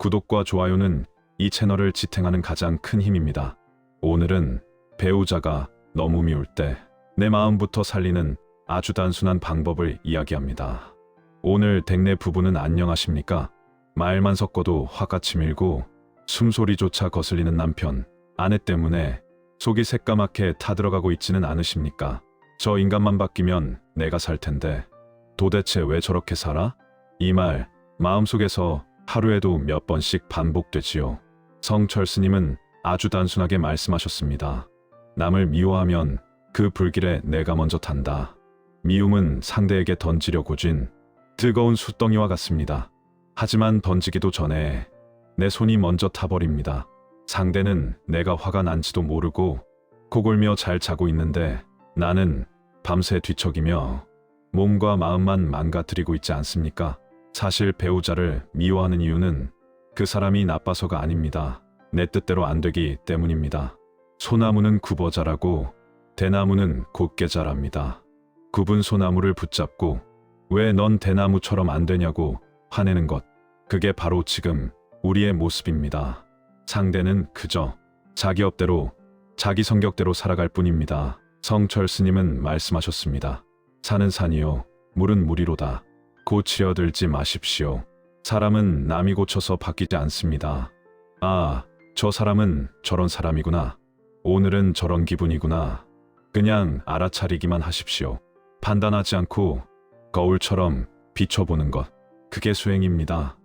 구독과 좋아요는 이 채널을 지탱하는 가장 큰 힘입니다. 오늘은 배우자가 너무 미울 때 내 마음부터 살리는 아주 단순한 방법을 이야기합니다. 오늘 댁내 부부는 안녕하십니까? 말만 섞어도 화가 치밀고 숨소리조차 거슬리는 남편, 아내 때문에 속이 새까맣게 타들어가고 있지는 않으십니까? 저 인간만 바뀌면 내가 살 텐데 도대체 왜 저렇게 살아? 이 말 마음속에서 하루에도 몇 번씩 반복되지요. 성철 스님은 아주 단순하게 말씀하셨습니다. 남을 미워하면 그 불길에 내가 먼저 탄다. 미움은 상대에게 던지려고 진 뜨거운 숯덩이와 같습니다. 하지만 던지기도 전에 내 손이 먼저 타버립니다. 상대는 내가 화가 난지도 모르고 코골며 잘 자고 있는데 나는 밤새 뒤척이며 몸과 마음만 망가뜨리고 있지 않습니까? 사실 배우자를 미워하는 이유는 그 사람이 나빠서가 아닙니다. 내 뜻대로 안 되기 때문입니다. 소나무는 굽어 자라고 대나무는 곧게 자랍니다. 굽은 소나무를 붙잡고 왜 넌 대나무처럼 안 되냐고 화내는 것. 그게 바로 지금 우리의 모습입니다. 상대는 그저 자기 업대로 자기 성격대로 살아갈 뿐입니다. 성철 스님은 말씀하셨습니다. 산은 산이요, 물은 물이로다. 고치려들지 마십시오. 사람은 남이 고쳐서 바뀌지 않습니다. 아, 저 사람은 저런 사람이구나. 오늘은 저런 기분이구나. 그냥 알아차리기만 하십시오. 판단하지 않고 거울처럼 비춰보는 것. 그게 수행입니다.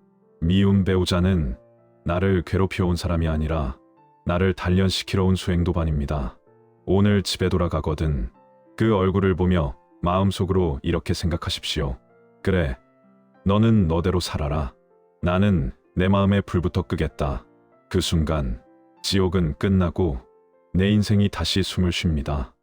미운 배우자는 나를 괴롭혀 온 사람이 아니라 나를 단련시키러 온 수행도반입니다. 오늘 집에 돌아가거든 그 얼굴을 보며 마음속으로 이렇게 생각하십시오. 그래, 너는 너대로 살아라. 나는 내 마음에 불부터 끄겠다. 그 순간 지옥은 끝나고 내 인생이 다시 숨을 쉽니다.